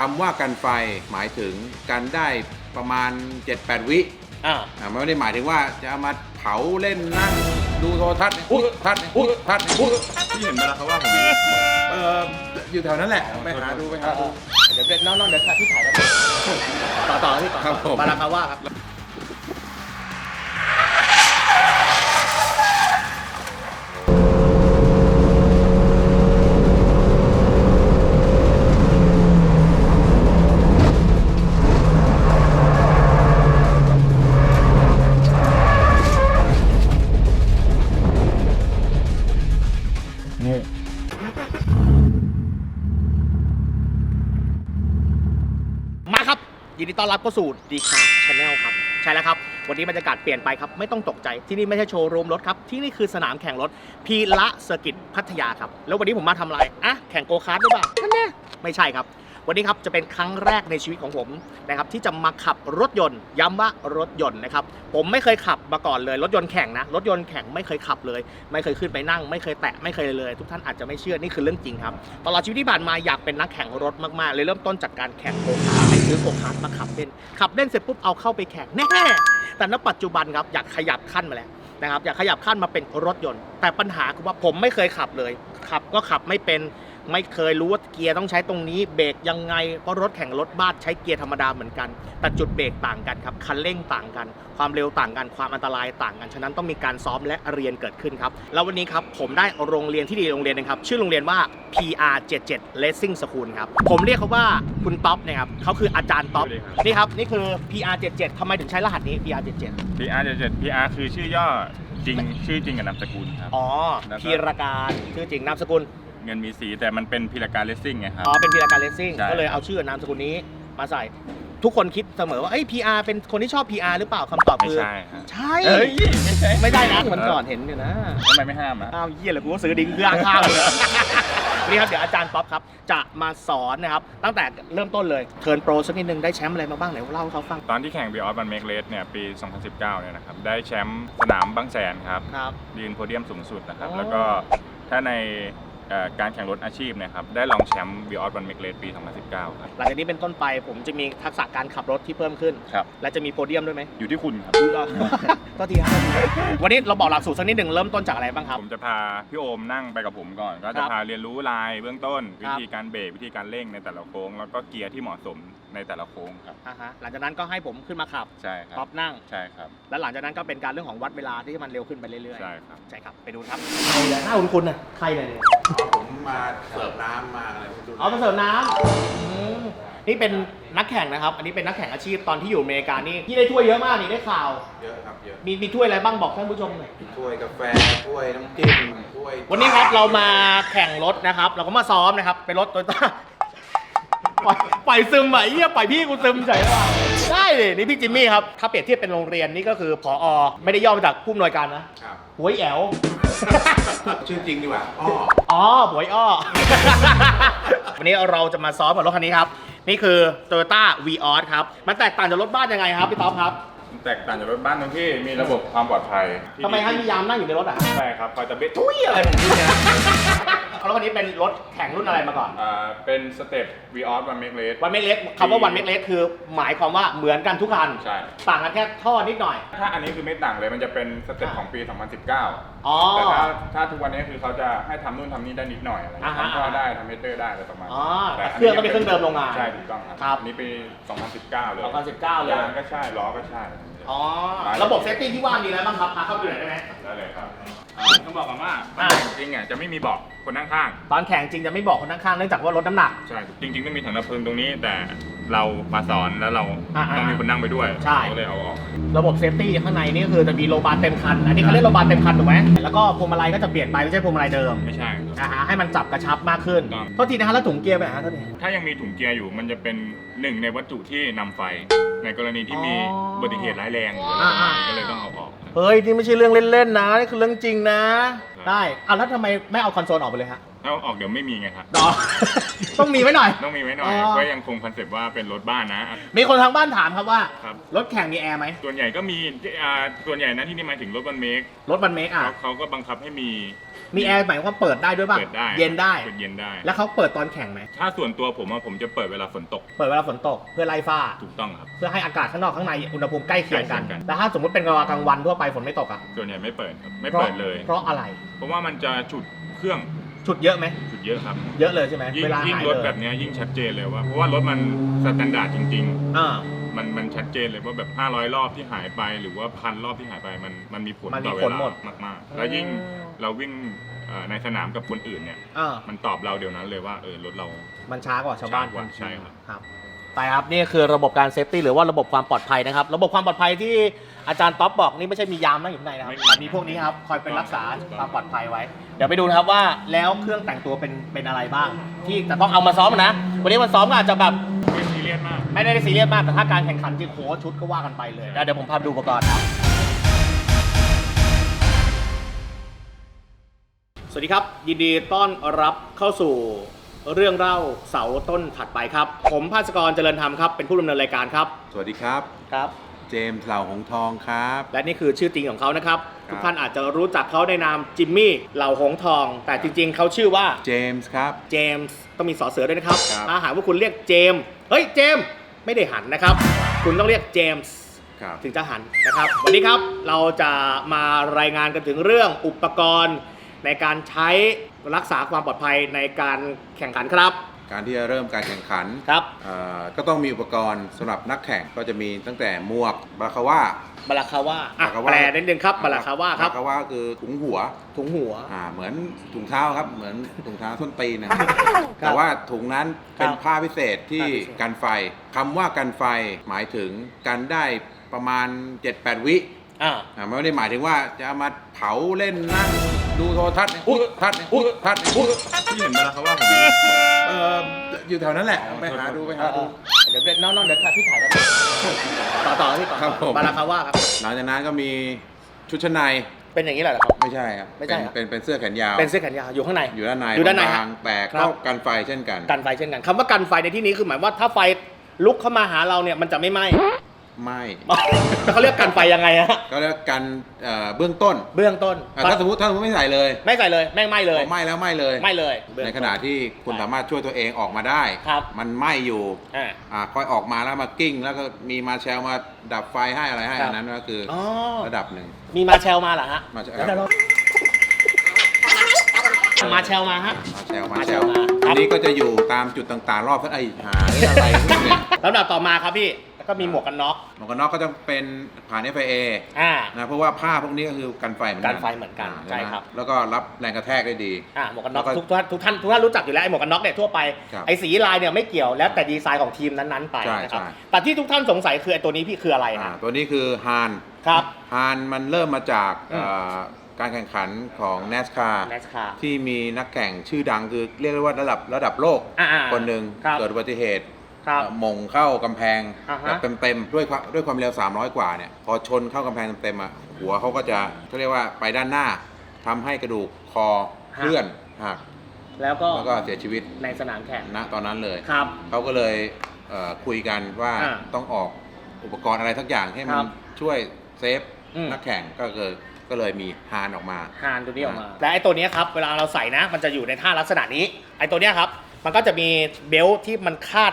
คำว่ากันไฟหมายถึงกันได้ประมาณ 7-8 วิอ่า อ่าไม่ได้หมายถึงว่าจะเอามาเผาเล่นนั่งดูโทรทัศน์อุ๊ยทัศน์อุ๊ยทัศน์อุ๊ยพี่เห็นไหมล่ะครับว่าผมเอออยู่แถวนั้นแหละไปหาดูไปหาดู เดี๋ยวเดี๋ยวน้องๆเดี๋ยวถ่ายที่ถ่ายกันต่อต่อที่ต่อครับผม บาราคาว่าครับ ยินดีต้อนรับเข้าสู่ดีคาชาแนลครับ ใช่แล้วครับ วันนี้บรรยากาศเปลี่ยนไปครับ ไม่ต้องตกใจที่นี่ไม่ใช่โชว์รูมรถครับ ที่นี่คือสนามแข่งรถพีละเซอร์กิตพัทยาครับ แล้ววันนี้ผมมาทำอะไรอะแข่งโกคาร์ดหรือเปล่านั่นแน่ไม่ใช่ครับ วันนี้ครับจะเป็นครั้งแรกในชีวิตของผมนะครับที่จะมาขับรถยนต์ ย้ำว่ารถยนต์นะครับผมไม่เคยขับมาก่อนเลยรถยนต์แข่งนะรถยนต์แข่งไม่เคยขับเลย ไม่เคยขึ้นไปนั่ง ไม่เคยแตะไม่เคยเลย ทุกท่านอาจจะไม่เชื่อนี่คือเรื่องจริงครับตลอดชีวิตที่ผ่านมาอยากเป็นนักแข่งรถมากๆเลยเริ่มต้นจากการแข่งโกคาร์ไปซื้อโกคาร์มาขับเล่นขับเล่นเสร็จปุ๊บเอาเข้าไปแข่งแน่แต่ณปัจจุบันครับอยากขยับขั้นมาแล้วนะครับอยากขยับขั้นมาเป็นรถยนต์ แต่ปัญหาคือว่าผมไม่เคยขับเลยขับก็ขับไม่เป็น ไม่เคยรู้ว่าเกียร์ต้องใช้ตรงนี้เบรกยังไง เพราะรถแข่งรถบ้านใช้เกียร์ธรรมดาเหมือนกัน แต่จุดเบรกต่างกันครับคันเร่งต่างกัน ความเร็วต่างกันความอันตรายต่างกัน ฉะนั้นต้องมีการซ้อมและเรียนเกิดขึ้นครับ แล้ววันนี้ครับผมได้โรงเรียนที่ดีโรงเรียนหนึงครับ ชื่อโรงเรียนว่า PR77 Racing School ครับ ผมเรียกเขาว่าคุณต๊อปนะครับเขาคืออาจารย์ต๊อปนี่ครับนี่คือ PR77 ทำไมถึงใช้รหัสนี้ PR77 PR เจ็ด PR คือชื่อย่อจริงชื่อจริงกับนามสกุลครับอ๋อแล้วก็พีรการชื่อจริงนามสกุล เงินมีสีแต่มันเป็นพิรการเลสซิ่งไงครับ อ๋อเป็นพีรการเลสซิ่งใช่ ก็เลยเอาชื่อนามสกุลนี้มาใส่ ทุกคนคิดเสมอว่าเอ้ย PR เป็นคนที่ชอบ PR หรือเปล่าคำตอบไม่คือ ใช่ครับใช่เอ้ยไม่ใช่ไม่ได้นะมันก่อนเห็นอยู่นะ ทำไมไม่ห้ามอะ อ้าวเยี่ยเลยกูก็ซื้อดิ้งเพื่อข้าวเลยนี่ครับเดี๋ยวอาจารย์ป๊อปครับ จะมาสอนนะครับ ตั้งแต่เริ่มต้นเลยเทิร์นโปรสักนิดนึงได้แชมป์อะไรมาบ้างไหนเล่าให้เขาฟังตอนที่แข่ง b ิออสบันเมกเลสเนี่ยปี 2019 เนี่ยนะครับ ได้แชมป์สนามบางแสนครับ ครับ ยืนโพเดียมสูงสุดนะครับ อ๋อ แล้วก็ถ้าในเอ่อ การแข่งรถอาชีพเนะครับได้รองแชมป์ b ิออสบันเมกเลสปี 2019 ครับ หลังจากนี้เป็นต้นไปผมจะมีทักษะการขับรถที่เพิ่มขึ้น ครับ และจะมีโพเดียมด้วยไหมอยู่ที่คุณครับอุ๊ยอะก็ทีครับวันนี้เราบอกหลักสูตรสักนิดหนึ่งเริ่มต้นจากอะไรบ้างครับ ผมจะพาพี่โอมนั่งไปกับผมก่อน ก็คจะรับพาเรียนรู้ลายเบื้องต้นควิรับธีการเบรกวิธีการเร่งในแต่ละโค้ง แล้วก็เกียร์ที่เหมาะสมในแต่ละโค้งครับ อ่าฮะหลังจากนั้นก็ให้ผมขึ้นมาขับใช่ครัท็อบปนั่ง ใช่ครับแล้วหลังจากนั้นก็เป็นการเรื่องของวัดเวลาที่มันเร็วขึ้นไปเรื่อยๆใช่ครับใช่ครับ ไปดูครับ ใครเลยหน้าคุณคุณน่ะใครเลยเนี่ยผมมาเสิร์ฟน้ำมาอะไรไม่รู้เอามาเสิร์ฟน้ำอืมนี่เป็นนักแข่งนะครับ อันนี้เป็นนักแข่งอาชีพตอนที่อยู่อเมริกานี่ที่ได้ถ้วยเยอะมากนี่ได้ข่าว เยอะครับเยอะมีมีถ้วยอะไรบ้างบอกท่านผู้ชมหน่อย ถ้วยกาแฟถ้วยน้ำจิ้มถ้วยวันนี้ครับเรามาแข่งรถนะครับ เราก็มาซ้อมนะครับ เป็นรถโตโยต้าปล่อยปล่อยซึมอะไอ้เหี้ยปล่อยพี่กูซึมเฉยเลย ได้เลยนี่พี่จิมมี่ครับ ถ้าเปรียบเทียบเป็นโรงเรียนนี่ก็คือผอไม่ได้ย่อมาจากผู้อำนวยการนะ ครับหวยแอว ชื่อจริงดีกว่าอ้ออ๋อหวยอ้อ วันนี้เราจะมาซ้อมกับรถคันนี้ครับ นี่คือ Toyota v ีออครับ มันแตกต่างจากรถบ้านยังไงครับ พี่ต๊อบครับแตกต่างจากรถบ้านตรงที่มีระบบความปลอดภัยทำไมให้มียามนั่งอยู่ในรถอะ ใช่ครับคอยจะเบ็ดทุยอะไรของพี่เนี่ย รถคันนี้เป็นรถแข่งรุ่นอะไรมาก่อน อ่าเป็นสเต็ปวีออสวันเมกเลส วันเมกเล็กคำว่าวันเมกเล็กคือ หมายความว่าเหมือนกันทุกคัน ใช่ ต่างกันแค่ท่อนิดหน่อย ถ้าอันนี้คือไม่ต่างเลยมันจะเป็นสเต็ปของปี 2019 อ๋อ แต่ถ้าถ้าทุกวันนี้คือเขาจะให้ทำนู่นทำนี่ได้นิดหน่อยอะไรอ่าฮะทำท่อได้ทำเฮดเตอร์ได้อะไรประมาณอ๋อนี้แต่เครื่องก็เป็นเครื่องเดิมโรงงานใช่ถูกต้องครับครับ อันนี้ปี 2019 เลย2019เลย ยางก็ใช่ล้อก็ใช่ อ๋อ ระบบเซฟตี้ที่ว่ามีอะไรบ้างครับพาเข้าไปดูหน่อยได้ไหมได้เลยครับอ่าต้องบอกก่อนว่าอ่าจริงๆอะจะไม่มีเบอกคนนั่งข้างตอนแข่งจริงจะไม่บอกคนข้างๆเนื่องจากว่าลดน้ำหนักใช่จริงๆต้องมีถังดับเพลิงตรงนี้ แต่เรามาสอนแล้วเราอ่าๆต้องมีคนนั่งไปด้วยใช่ก็เลยเอาออกระบบเซฟตี้ข้างในนี่ก็คือจะมีโลบาร์เต็มคัน อันนี้เขาเรียกโลบาร์เต็มคันถูกไหมแล้วก็พวงมาลัยก็จะเปลี่ยนไปไม่ใช่พวงมาลัยเดิมไม่ใช่ครับนะฮะให้มันจับกระชับมากขึ้นถูกต้องโทษทีนะฮะแล้วถุงเกียร์ไปไหนฮะท่าน ถ้ายังมีถุงเกียร์อยู่มันจะเป็น หนึ่งในวัตถุที่นำไฟ ในกรณีที่มีอ๋ออุบัติเหตุร้ายแรงอ่าๆ ก็เลยต้องเอาออก เฮ้ย นี่ไม่ใช่เรื่องเล่นๆนะ นี่คือเรื่องจริงนะ ครับ ได้อะแล้วทำไมไม่เอาคอนโซลออกไปเลยฮะถ้าเอาออกเดี๋ยวไม่มีไงครับ ดอ ต้องมีไว้หน่อย ต้องมีไว้หน่อยอ๋อ ก็ยังคงคอนเซ็ปต์ว่าเป็นรถบ้านนะ มีคนทางบ้านถามครับว่า ครับ รถแข่งมีแอร์ไหม ส่วนใหญ่ก็มีอ่าส่วนใหญ่นะที่นี่หมายถึงรถบันเมกรถมันเมคอะเขาเขาก็บังคับให้มี มีแอร์หมายความว่าเปิดได้ด้วยป่ะเปิดได้เย็นได้ เปิดเย็นได้ แล้วเขาเปิดตอนแข่งไหม ถ้าส่วนตัวผมอะผมจะเปิดเวลาฝนตก เปิดเวลาฝนตกเพื่อไล่ฟ้า ถูกต้องครับ เพื่อให้อากาศข้างนอกข้างในอุณหภูมิใกล้เคียงกัน ใกล้เคียงกันแต่ถ้าสมมติเป็นเวลากลางวันทั่วไปฝนไม่ตกอะส่วนใหญ่ไม่เปิดครับ ไม่พราะเปิดเลย เพราะอะไร เพราะว่ามันจะฉุดเครื่องฉุดเยอะไหม ฉุดเยอะครับ เยอะเลยใช่ไหมยิ่งเวลายิ่งหายรถเลแบยบเนี้ยยิ่งชัดเจนเลยว่า เพราะว่ารถมันสแตนดาร์ดจริง อ่า ๆ มันมันชัดเจนเลยว่าแบบ 500 รอบที่หายไปหรือว่าพันรอบที่หายไปมันมันมีผลมันมีต่อเวผลลาหมดมากๆ แล้วยิ่งเราวิ่งเอ่อในสนามกับคนอื่นเนี่ยอ่ามันตอบเราเดี๋ยวนั้นเลยว่าเออรถเรา มันช้ากว่าชาวบ้านช้ากว่าใช่ครับ ครับไปครับนี่คือระบบการเซฟตี้หรือว่าระบบความปลอดภัยนะครับ ระบบความปลอดภัยที่อาจารย์ท็อปบอกนี่ไม่ใช่มียามนั่งอยู่ข้างในนะครับไม่มีแต่มีพวกนี้ครับคอยเป็นรักษาความปลอดภัยไว้ เดี๋ยวไปดูนะครับว่าแล้วเครื่องแต่งตัวเป็นเป็นอะไรบ้าง ที่จะต้องเอามาซ้อมนะ วันนี้มันซ้อมก็อาจจะแบบไม่ซีเรี ยสมาก ไม่ได้ซีเรียสมากแต่ถ้าการแข่งขันจริงโหชุดก็ว่ากันไปเลยแล้วเดี๋ยวผมพาไปดูอุปกรณ์ครับ สวัสดีครับ ยินดีต้อนรับเข้าสู่เรื่องเล่าเสาร์ต้นถัดไปครับ ผมภาสกรเจริญธรรมครับ เป็นผู้ดำเนินรายการครับสวัสดีครับ ครับ เจมส์เหล่าหงทองครับ และนี่คือชื่อจริงของเขานะครับ ครับ ทุกท่านอาจจะรู้จักเขาในนามจิมมี่เหล่าหงทอง แต่จริงๆ เขาชื่อว่าเจมส์ครับ เจมส์ต้องมีสอเสือด้วยนะครับ ครับ ถ้าหากว่าคุณเรียกเจมส์ เฮ้ยเจมส์ไม่ได้หันนะครับ คุณต้องเรียกเจมส์ครับถึงจะหันนะครับ วันนี้ครับเราจะมารายงานกันถึงเรื่องอุปกรณ์ ในการใช้รักษาความปลอดภัยในการแข่งขันครับ การที่จะเริ่มการแข่งขันครับ เอ่อก็ต้องมีอุปกรณ์สำหรับนักแข่งก็จะมีตั้งแต่หมวกบาคาว่า บาราคาว่าอะบาคาว่าแปลนิดนึงครับบาราคาว่าครับ บาคาว่าคือถุงหัว ถุงหัว อ่าเหมือนถุงเท้าครับเหมือนถุงเท้าส้นตีนนะครับแต่ว่าถุงนั้นเป็นครับผ้าพิเศษที่ผ้าพิเศษกันไฟคำว่ากันไฟหมายถึงกันได้ประมาณ 7-8 วิ อ่า อ่าไม่ได้หมายถึงว่าจะเอามาเผาเล่นนั่งดูโทรทัศน์เนี่ยอุ๊ยทัศน์เนี่ยอุ๊ยทัศน์เนี่ยอุ๊ยที่เห็นมาแล้วครับว่าผมเอ่ออยู่แถวนั้นแหละไปหาดูไปหาดู เดี๋ยวเดี๋ยวน้องๆเดี๋ยวพี่ถ่ายกันต่อต่อพี่ต่อครับผม บาราคาว่าครับ หลังจากนั้นก็มีชุดชั้นในเป็นอย่างนี้แหละเหรอครับ ไม่ใช่ครับไม่ใช่เป็นครับเป็นเป็นเสื้อแขนยาว เป็นเสื้อแขนยาวอยู่ข้างใน อยู่ด้านในอยู่ด้านในบางๆแต่ครับก็กันไฟเช่นกัน กันไฟเช่นกันคำว่ากันไฟในที่นี้คือหมายว่าถ้าไฟลุกเข้ามาหาเราเนี่ยมันจะไม่ไหม้ ไม่แต่เขาเรียกกันไฟยังไงฮะก็เรียกกันเอ่อเบื้องต้นเบื้องต้นอะถ้าสมมติถ้าสมมติไม่ใส่เลยไม่ใส่เลยแม่งไหม้เลยพอไหม้แล้วไหม้เลย ไหม้เลยเบื้องในต้ ขณะที่คุณสามารถช่วยตัวเองออกมาได้ ครับ มันไหม้อยู่อ่า อ่าค่อยออกมาแล้วมากิ้ง แล้วก็มีมาแชลมาดับไฟให้อะไรให้ครับ อันนั้นก็คือออ๋อระดับหนึ่งมีมาแชลมาเหรอฮะมาแชลเดี๋ยวเรามาแชลมาฮะ มาแชลมามาแชแชลลมาครับ อันนี้ก็จะอยู่ตามจุดต่างๆ รอบทั้งไอ้หาหรืออะไรพวกเนี่ยลำดับต่อมาครับพี่ แล้วก็มีหมวกกันน็อกหมวกกันน็อกก็จะเป็นผ่าน FIA อ่า นะเพราะว่าผ้าพวกนี้ก็คือกันไฟเหมือนกันกันไฟเหมือนกันาใช่ครับ แล้วก็รับแรงกระแทกได้ดี อ่าหมวกกันน็อกแล้วก็ทุกท่านทุกท่านทุกท่านรู้จักอยู่แล้วไอ้หมวกกันน็อกเนี่ยทั่วไปครับไอ้สีลายเนี่ยไม่เกี่ยวแล้วแต่ดีไซน์ของทีมนั้นๆไปใช่นะครับใช่ แต่ที่ทุกท่านสงสัยคือไอ้ตัวนี้พี่คืออะไรอ่าฮะตัวนี้คือฮานครับ ฮานมันเริ่มมาจากอืม เอ่อการแข่งขันของ NASCAR แนสคา ที่มีนักแข่งชื่อดังคือเรียกได้ว่าระดับระดับโลกอ่าๆคนหนึ่งครับ เกิดอุบัติเหตุ ครับเอ่อมงเข้ากำแพงอ่าฮะ แบบเต็มๆด้วยความด้วยความเร็ว 300 กว่าเนี่ยพอชนเข้ากำแพงเต็มๆอะหัวเขาก็จะเขาเรียกว่าไปด้านหน้าทำให้กระดูกคอเคลื่อนหักแล้วก็แล้วก็เสียชีวิตในสนามแข่งณตอนนั้นเลย ครับ เขาก็เลยเอ่อคุยกันว่าอ่าต้องออกอุปกรณ์อะไรทักอย่างให้มัครันบช่วยเซฟอืม นักแข่งก็เลยก็เลยมีฮานออกมา ฮานตัวนี้ออกมา และไอ้ตัวเนี้ยครับเวลาเราใส่นะ มันจะอยู่ในท่าลักษณะนี้ ไอ้ตัวเนี้ยครับ มันก็จะมีเบลต์ที่มันคาด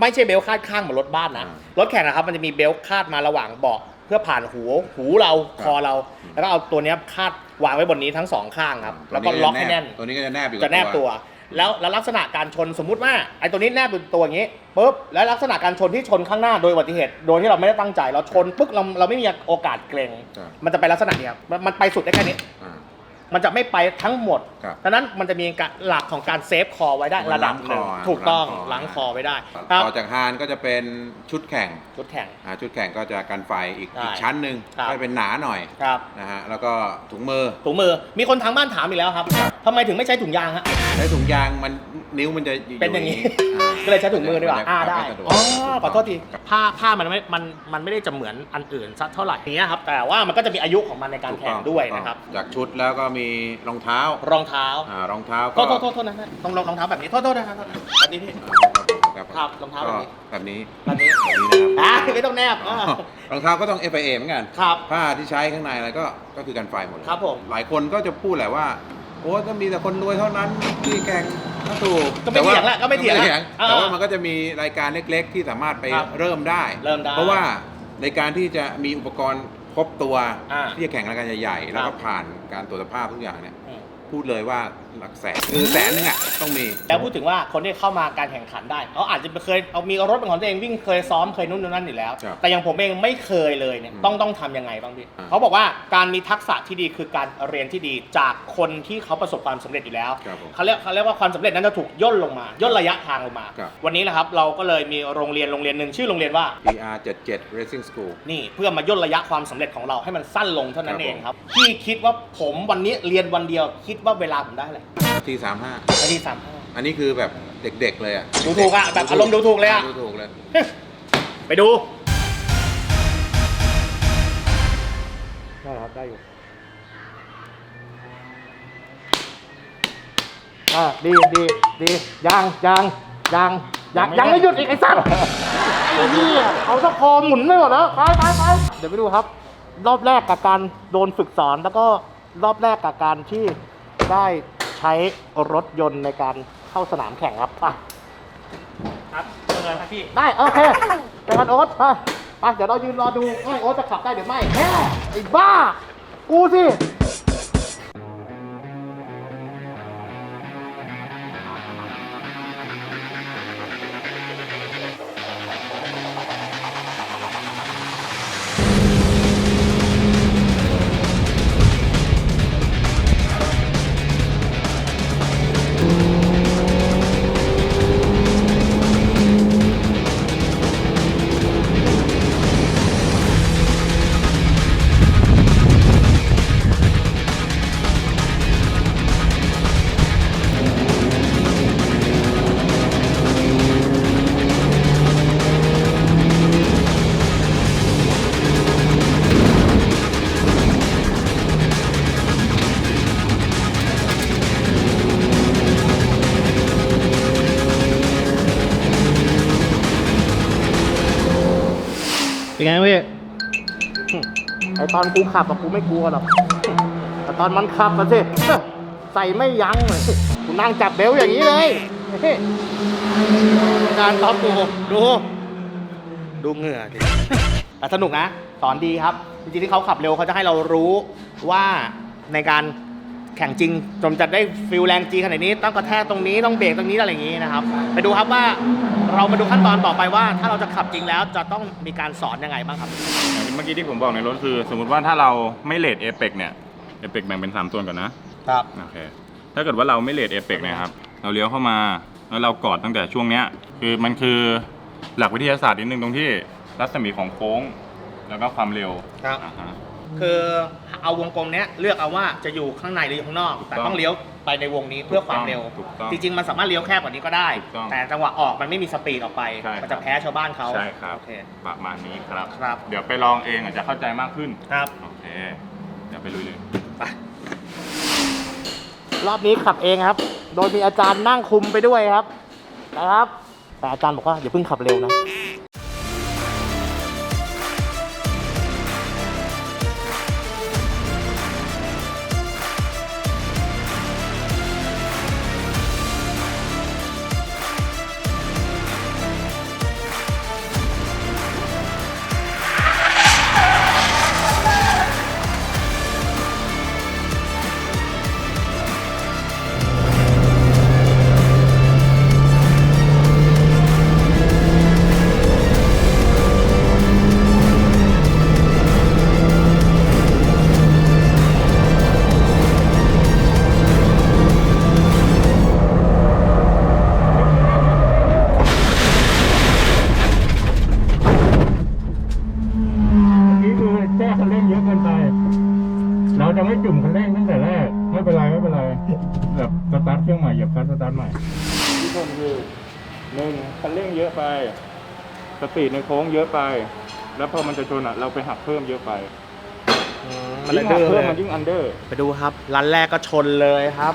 ไม่ใช่เบลต์คาดข้างเหมือนรถบ้านนะอ่ารถแข่งนะครับมันจะมีเบลต์คาดมาระหว่างเบาะเพื่อผ่านหูหูเราครับคอเราอืมแล้วก็เอาตัวเนี้ยคาดวางไว้บนนี้ทั้งสองข้างครับแล้วก็ล็อกให้แน่น ตัวนี้ก็จะแนบอยู่จะแนบตัวแล้วแล้วลักษณะการชนสมมุติว่าไอ้ตัวนี้แนบอยู่ตัวอย่างนี้ปุ๊บแล้วลักษณะการชนที่ชนข้างหน้าโดยอุบัติเหตุ โดยที่เราไม่ได้ตั้งใจเราชนปุ๊บเราเราไม่มีโอกาสเกรงครับมันจะไปลักษณะนี้ครับมันมันไปสุดได้แค่นี้อ่า มันจะไม่ไปทั้งหมดครับดังนั้นมันจะมีการหลักของการเซฟคอไว้ได้มันระดับหนึ่งล้างคอถูกต้องล้าล้างงคคอ อไว้ได้ครับต่อจากฮานก็จะเป็นชุดแข่งชุดแข่ง อ่าชุดแข่งก็จะกันไฟอีกใช่อีกชั้นหนึ่งครับก็เป็นหนาหน่อยครับนะฮะแล้วก็ถุงมือถุงมือมีคนทางบ้านถามอีกแล้วครับทำไมถึงไม่ใช้ถุงยางฮะ ใช้ถุงยางมัน นิ้วมันจะอยู่เป็นอย่างนี้อ่าก็เลยใช้ถุงมือดีกว่ามันจะอ่าได้ไม่สะดวกอ๋อขอโทษทีผ้าผ้ามันไม่มันมันไม่ได้จะเหมือนอันอื่นสักเท่าไหร่อย่างเงี้ยครับแต่ว่ามันก็จะมีอายุของมันในการถูแข่งต้องด้วยถูกต้องนะครับจากชุดแล้วก็มีรองเท้ารองเท้าอ่ารองเท้าโทก็ษโทษโทษโทษนะต้องรองเท้าแบบนี้โทษโทษนะครับแบบนี้พี่ครับครับรองเท้าแบบนี้ก็แบบนี้แบบนี้แบบนี้นะครับอ่าไม่ต้องแนบอ๋ออ่ารองเท้าก็ต้อง FIA เหมือนกันครับผ้าที่ใช้ข้างในอะไรก็ก็คือกันไฟหมดเลยครับผมหลายคนก็จะพูดแหละว่าโอ้ก็มีแต่คนรวยเท่านั้นที่แข่งก็ ถูกก็ไม่แต่ว่าเถียงละก็ไม่เถียงละก็อ่าแต่ว่ามันก็จะมีรายการเล็ก ๆ ที่สามารถไปครับเริ่มได้ เริ่มได้ เพราะว่าในการที่จะมีอุปกรณ์ครบตัวอ่าที่จะแข่งรายการใหญ่ๆแล้วครัก็บผ่านการตรวจสภาพทุกอย่างเนี่ยอืมพูดเลยว่า หลักแสนคือแสนนึงอะต้องมี แล้วพูดถึงว่าคนที่เข้ามาการแข่งขันได้เขาอาจจะเคยเอามีรถเป็นของตัวเองวิ่งเคยซ้อมเคยนู่นนั่นอยู่แล้ว ครับแต่อย่างผมเองไม่เคยเลยเนี่ยอืมต้องต้องทำยังไงบ้างพี่อ่าเขาบอกว่าการมีทักษะที่ดีคือการเรียนที่ดีจากคนที่เขาประสบความสำเร็จอยู่แล้วครับผมเขาเรียกเขาเรียกว่าความสำเร็จนั้นจะถูกย่นลงมาย่นระยะทางลงมา ครับ วันนี้นะครับเราก็เลยมีโรงเรียนโรงเรียนหนึ่งชื่อโรงเรียนว่า PR 77 Racing School นี่เพื่อมาย่นระยะความสำเร็จของเราให้มันสั้นลงเท่านั้นครับเองผมครับพี่คิดว่าผมวันนี้เรียนวันเดียว คิดว่าเวลาผมได้อะไรนาที35นาทีสามห้า อันนี้คือแบบเด็กๆเลยอะดูถูกอะแบบอารมณ์ดูถูกเลยอะ ดูถูกเลย ไปดู ได้ครับ ได้อยู่ อ่าดีดีดียังยังยังยังยังไม่หยุดอีกไอ้สัตว์ไอ้เหี้ยเอาสักคอหมุนไม่หมดแล้วไปไปไปเดี๋ยวไปดูครับ รอบแรกกับการโดนฝึกสอนแล้วก็รอบแรกกับการที่ได้ ใช้รถยนต์ในการเข้าสนามแข่งครับไปครับเชิญครับพี่ ได้โอเคไปกันโอ๊ตไปไปเดี๋ยวเรายืนรอดูว่าโอ๊ตจะขับได้หรือไม่แฮ่ไอ้บ้า กูสิ ไงพี่ไอตอนกูขับอะกูไม่กลัวหรอกแต่ตอนมันขับอะสิใส่ไม่ยั้งเลยกูนั่งจับเบลต์อย่างนี้เลยการตอนกูดู ดูเหงื่อดิแต่สนุกนะ สอนดีครับ จริงๆที่เขาขับเร็วเขาจะให้เรารู้ว่าในการ แข่งจริงจนจะได้ฟิลแรงจริงขนาดนี้ต้องกระแทกตรงนี้ต้องเบรกตรงนี้อะไรอย่างนี้นะครับ ไปดูครับว่าเรามาดูขั้นตอนต่อไปว่า ถ้าเราจะขับจริงแล้วจะต้องมีการสอนยังไงบ้างครับอย่างเมื่อกี้ที่ผมบอกในรถคือ สมมติว่าถ้าเราไม่เลทเอเปกเนี่ยเอเปกแบ่งเป็น 3 ส่วนก่อนนะครับโอเคถ้าเกิดว่าเราไม่เลทเอเปกเนี่ยครับ เราเลี้ยวเข้ามาแล้วเรากอดตั้งแต่ช่วงเนี้ยคือมันคือหลักวิทยาศาสตร์นิดนึงตรงที่รัศมีของโค้ง แล้วก็ความเร็วครับอ่าฮะ คือเอาวงกลมเนี้ยเลือกเอาว่าจะอยู่ข้างในหรืออยู่ข้างนอกถูกต้องแต่ต้องเลี้ยวไปในวงนี้เพื่อความเร็ว ถูกต้องจริงๆมันสามารถเลี้ยวแคบกว่านี้ก็ได้ ถูกต้องแต่จังหวะออกมันไม่มีสปีดออกไปใช่มันจะแพ้ชาวบ้านเขาใช่ครับ โอเค ประมาณนี้ครับ ครับ เดี๋ยวไปลองเองอาจจะเข้าใจมากขึ้น ครับ โอเค เดี๋ยวไปลุยเลยไปรอบนี้ขับเองครับ โดยมีอาจารย์นั่งคุมไปด้วยครับนะครับ แต่อาจารย์บอกว่าอย่าเพิ่งขับเร็วนะ หม่เหยียบคลัตช์สตาร์ทใหม่ดชนคือหนึ่งคันเร่งเยอะไป สปีดในโค้งเยอะไป แล้วพอมันจะชนอะ เราไปหักเพิ่มเยอะไปมันเลยยิ่งหัดื้กอเพิ่เลมยมันยิ่งอันเดอร์ ไปดูครับรันแรกก็ชนเลยครับ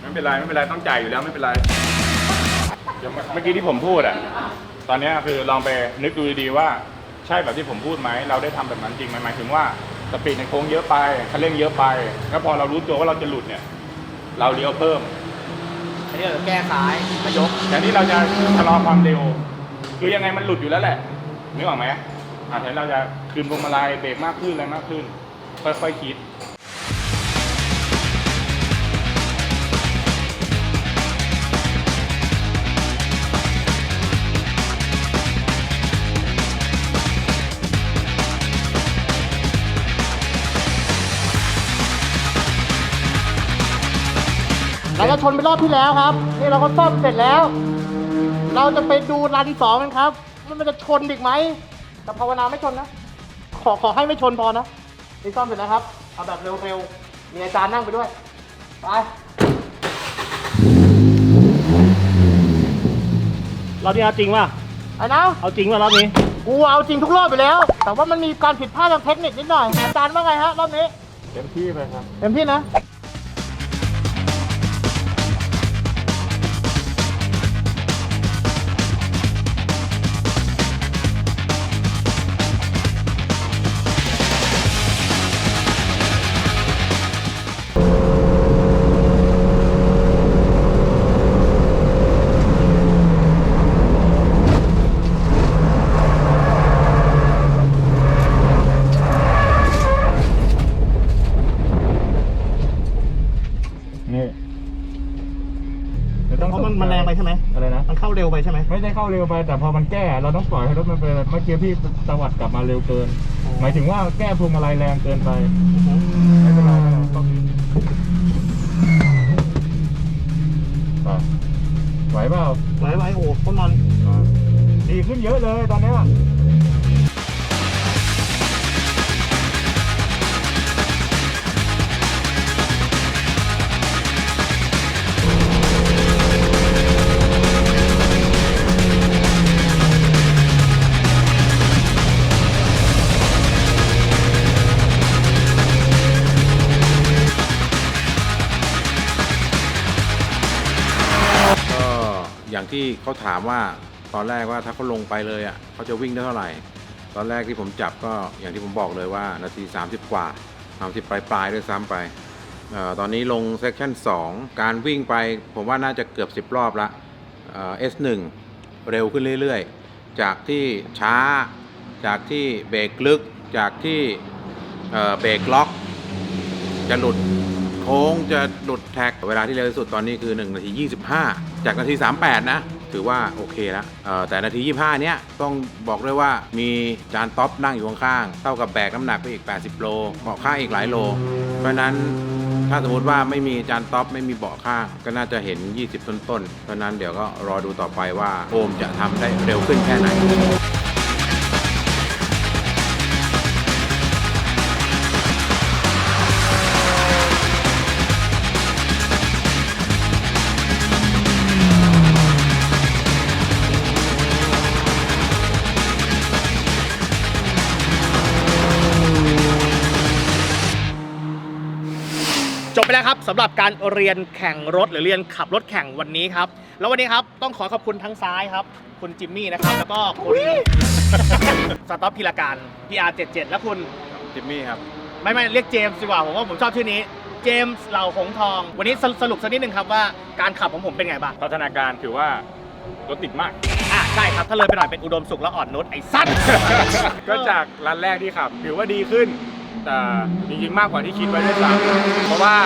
ไม่เป็นไรไม่เป็นไรต้องจ่ายอยู่แล้วไม่เป็นไรเดี๋ยวเมื่อกี้ที่ผมพูดอะ ตอนเนี้ยคือลองไปนึกดูดีๆว่าใช่แบบที่ผมพูดไหม เราได้ทำแบบนั้นจริงไหมหมายถึงว่า สปีดในโค้งเยอะไปคันเร่งเยอะไป แล้วพอเรารู้ตัวว่าเราจะหลุดเนี่ย เราเลี้ยวเพิ่มอันนี้เราแก้ซ้ายมายกแต่นี่เราจะชะลอความเร็ว คือยังไงมันหลุดอยู่แล้วแหละนึกออกไหมอ่าแทนเราจะคืนพวงมาลัยเบรกมากขึ้นอะไรมากขึ้น ค่อยๆคิด เราก็ชนไปรอบที่แล้วครับ นี่เราก็ซ่อมเสร็จแล้ว เราจะไปดูรันสองกันครับว่ามันจะชนอีกไหม แต่ภาวนาไม่ชนนะ ขอขอให้ไม่ชนพอนะ นี่ซ่อมเสร็จแล้วครับ เอาแบบเร็วๆ มีอาจารย์นั่งไปด้วย ไป รอบนี้เอาจริงป่ะไอ้นะเอาจริงป่ะรอบนี้ กูเอาจริงทุกรอบไปแล้ว แต่ว่ามันมีการผิดพลาดทางเทคนิคนิดหน่อย อาจารย์ว่าไงฮะรอบนี้ เต็มที่ไปครับ เต็มที่นะ เข้าเร็วไป แต่พอมันแก้เราต้องปล่อยให้รถมันไปเมื่อกี้พี่ตวัดกลับมาเร็วเกิน หมายถึงว่าแก้พวงมาลัยแรงเกินไปไม่เป็นไรไม่เป็นไรต้องไปไหวเปล่าไหวไหวโอ้ต้นมันดีขึ้นเยอะเลยตอนเนี้ย เขาถามว่าตอนแรกว่าถ้าเขาลงไปเลยอะเขาจะวิ่งได้เท่าไหร่ ตอนแรกที่ผมจับก็อย่างที่ผมบอกเลยว่านาที 30 กว่า 30 ปลายปลายๆด้วยซ้ำไปออตอนนี้ลงเซ c ชั่น2 การวิ่งไปผมว่าน่าจะเกือบ 10 รอบละเอ่อ S1 เร็วขึ้นเรื่อยๆ จากที่ช้า จากที่เบรกลึก จากที่เอ่อเบรกล็อก จะหลุดโค้งจะหลุดแท็ก เวลาที่เร็วที่สุดตอนนี้คือ 1 นาที 25 จากนาที 38 นะ ถือว่าโอเคแล้วแต่นาที 25 เนี้ยต้องบอกด้วยว่ามีจานท็อปนั่งอยู่ข้างๆเท่ากับแบกน้ำหนักไปอีก 80 โลเบาะข้างอีกหลายโล เพราะนั้นถ้าสมมติว่าไม่มีจานท็อปไม่มีเบาะข้าง ก็น่าจะเห็น 20 ต้นๆ เพราะฉะนั้นเดี๋ยวก็รอดูต่อไปว่าโอมจะทำได้เร็วขึ้นแค่ไหน ไปแล้วครับสำหรับการเรียนแข่งรถหรือเรียนขับรถแข่งวันนี้ครับ แล้ววันนี้ครับต้องขอขอบคุณทั้งซ้ายครับ คุณจิมมี่นะครับแล้วก็คุณสต็อปพีรการ PR77 และคุณจิมมี่ครับ ไม่ไม่เรียกเจมส์ดีกว่าผมว่าผมชอบชื่อนี้เจมส์เหล่าหงทอง วันนี้สรุปสรุปสักนิดหนึ่งครับว่าการขับของผมเป็นไงบ้างพัฒนาการถือว่ารถติดมาก อะใช่ครับ ถ้าเลยไปหน่อยเป็นอุดมสุขและอ่อนนุชไอ้สัตว์ ก็จากร้านแรกที่ขับ ถือว่าดีขึ้น แต่จริงๆ มากกว่าที่คิดไว้ด้วยซ้ำเพราะว่า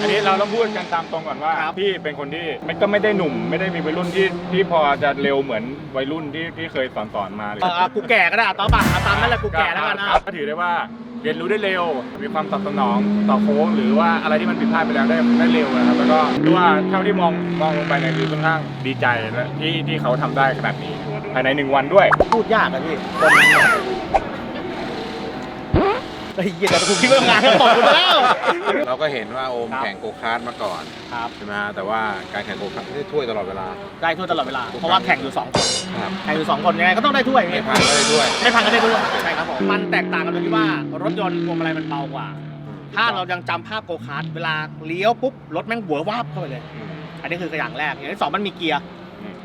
อันนี้เราต้องพูดกันตามตรงก่อนว่าครับ พี่เป็นคนที่ไม่ก็ไม่ได้หนุ่ม ไม่ได้มีวัยรุ่นที่ที่พอจะเร็วเหมือนวัยรุ่นที่ที่เคยสอนสอนๆมาเลย เอออะกูแก่ก็ได้อะต่อปะอะตามนั้นแหละกูแก่แล้วกันนะก็ถือได้ว่าเรียนรู้ได้เร็ว มีความตอบสนองต่อโค้งหรือว่าอะไรที่มันผิดพลาดไปแล้วได้ได้เร็วนะครับแล้วก็ดูว่าเท่าที่มองมองลงไปเนี่ยคือค่อนข้างดีใจและที่ที่เขาทำได้ขนาดนี้ภายในหนึ่งวันด้วย พูดยากอะพี่ ไอ้เหี้ยแต่คุณคิดว่างานก็บอกคุณแล้ว เราก็เห็นว่าโอมครับแข่งโกคาร์ดมาก่อนครับ ใช่ไหมฮะแต่ว่าการแข่งโกคาร์ดไม่ได้ถ้วยตลอดเวลาได้ถ้วยตลอดเวลา เพราะว่าแข่งอยู่สองคนครับแข่งอยู่สองคนยังไงก็ต้องได้ถ้วยไม่พังก็ได้ถ้วย ไม่พังก็ได้ถ้วยใช่ครับผมมันแตกต่างกันตรงที่ว่ารถยนต์พวงมาลัยมันเบากว่า ถ้าเรายังจำภาพโกคาร์ดเวลาเลี้ยวปุ๊บรถแม่งหัววาบเข้าไปเลยอืมอันนี้คืออย่างแรกอย่างที่สองมันมีเกียร์อืม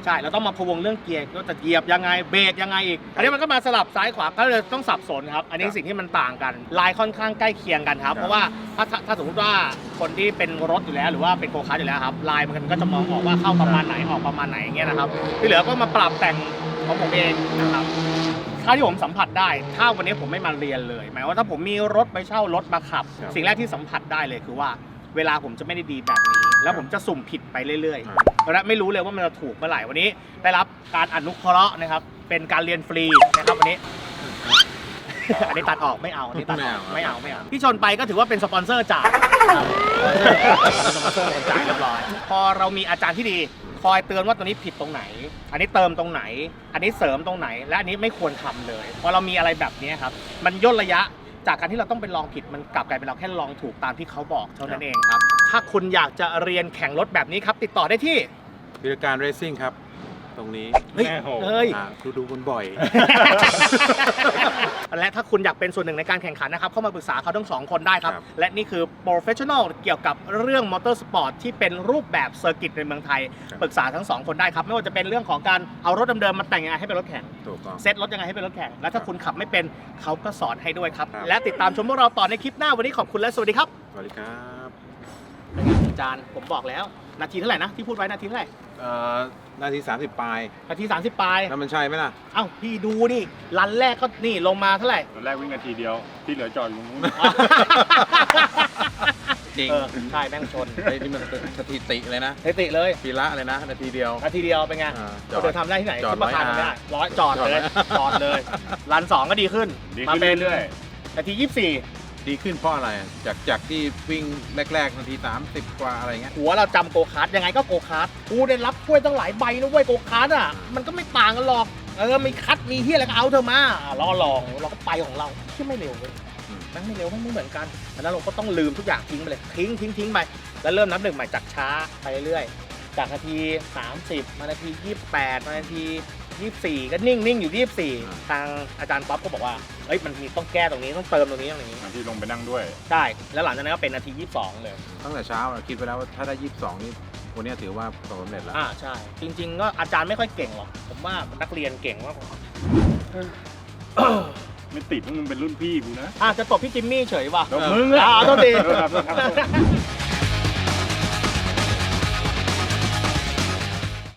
ใช่เราต้องมาพะวงเรื่องเกียร์ว่าจะเหยียบยังไงเบรกยังไงอีกอันนี้มันก็มาสลับซ้ายขวาก็เลยต้องสับสนครับ อันนี้สิ่งที่มันต่างกันลายค่อนข้างใกล้เคียงกันครับเพราะว่าถ้าถ้าถ้าสมมติว่าคนที่เป็นรถอยู่แล้ว หรือว่าเป็นโกคาร์ทอยู่แล้วครับลายมันก็จะมองออกว่าเข้าประมาณไหนออกประมาณไหนอย่างเงี้ยนะครับที่เหลือก็มาปรับแต่งของผมเองนะครับถ้าที่ผมสัมผัสได้ ถ้าวันนี้ผมไม่มาเรียนเลย หมายว่าถ้าผมมีรถไปเช่ารถมาขับครับสิ่งแรกที่สัมผัสได้เลยคือว่า เวลาผมจะไม่ได้ดีแบบนี้ แล้วผมจะสุ่มผิดไปเรื่อยอ่าๆและไม่รู้เลยว่ามันจะถูกเมื่อไหร่วันนี้ ได้รับการอนุเคราะห์นะครับ เป็นการเรียนฟรีนะครับวันนี้ อันนี้ตัดออกไม่เอาอันนี้ตัดออกไม่ไม่เอาเอาไม่เอาที่ชนไปก็ถือว่าเป็นสปอนเซอร์จ่ายสปอนเซอร์เป็นคนจ่ายเรียบร้อยพอเรามีอาจารย์ที่ดีคอยเตือนว่าตัวนี้ผิดตรงไหน อันนี้เติมตรงไหน อันนี้เสริมตรงไหน และอันนี้ไม่ควรทำเลย พอเรามีอะไรแบบนี้ครับ มันย่นระยะ จากการที่เราต้องไปลองผิดมันกลับกลายเป็นเราแค่ลองถูกตามที่เขาบอกเท่านั้นเองครับ ถ้าคุณอยากจะเรียนแข่งรถแบบนี้ครับ ติดต่อได้ที่พิรการเรซิ่งครับ ตรงนี้เฮ้ยแม่โหเฮ้ย อ่าดูดูมันบ่อย และถ้าคุณอยากเป็นส่วนหนึ่งในการแข่งขันนะครับ เข้ามาปรึกษาเขาทั้งสองคนได้ครับ ครับ และนี่คือ professional เกี่ยวกับเรื่องมอเตอร์สปอร์ตที่เป็นรูปแบบเซอร์กิตในเมืองไทย ปรึกษาทั้งสองคนได้ครับ ไม่ว่าจะเป็นเรื่องของการเอารถเดิมๆมาแต่งยังไงให้เป็นรถแข่ง ถูกต้อง เซตรถยังไงให้เป็นรถแข่ง และถ้าคุณขับไม่เป็นเขาก็สอนให้ด้วยครับ ครับ และติดตามชมพวกเราต่อในคลิปหน้าวันนี้ขอบคุณและสวัสดีครับสวัสดีครับ อาจารย์ผมบอกแล้ว นาทีเท่าไหร่นะที่พูดไว้นาทีเท่าไหร่ เอ่อ นาที 30 ปลายนาที30ปลายแล้วมันใช่ไหมล่ะ เอ้าพี่ดูนี่รันแรกก็นี่ลงมาเท่าไหร่ ตอนแรกวิ่งนาทีเดียว ที่เหลือจอดอยู่ตรงนู้น จริงเออใช่แม่งชนไอ้นี่มันสถิติเลยนะเทติเลยพีระเลยนะ นาทีเดียว นาทีเดียวเป็นไงอ่าเราเดินทำได้ที่ไหนจอดคิดว่าคานร้อยทำได้อาร้อยจอดเลยจอดจอดเลยรันสองก็ดีขึ้นดีมาขึ้นเป็นเรื่อยนาทียี่สิบสี่ ดีขึ้นเพราะอะไรจากจากที่วิ่งแรกๆนาที 30 กว่าอะไรเงี้ย หัวเราจำโกคาร์ดยังไงก็โกคาร์ดกูได้รับถ้วยตั้งหลายใบนะเว้ยโกคาร์ดอะมันก็ไม่ต่างกันหรอกเออมีคัดมีเฮียอะไรก็เอาเธอะมาอะล้อลองเราก็ไปของเราที่ไม่เร็วเว้ยอืม แม่งไม่เร็วแม่งไม่เหมือนกันดังนั้นเราก็ต้องลืมทุกอย่างทิ้งไปเลยทิ้งทิ้งทิ้งไปแล้วเริ่มนับหนึ่งใหม่จากช้าไปเรื่อยๆ จากนาที 30 มานาที 28 มานาที 24 ก็นิ่งนิ่งอยู่ 24 ทางอาจารย์ป๊อปก็บอกว่าเอ้ยมันมีต้องแก้ตรงนี้ต้องเติมตรงนี้ตรงนี้ๆบางที่ลงไปนั่งด้วย ใช่ แล้วหลังจากนั้นก็เป็นนาที 22 เลย ตั้งแต่เช้าเราคิดไปแล้วว่าถ้าได้22นี่วันนี้ถือว่าประสบความสำเร็จแล้วอ่าใช่ จริง ๆ ก็อาจารย์ไม่ค่อยเก่งหรอก ผมว่านักเรียนเก่งมากกว่าไม่ติดว่ามึงเป็นรุ่นพี่กูนะ อะจะตบพี่จิมมี่เฉยว่ะแล้วมึงอะอ่าโทษทีเออครับครับครับ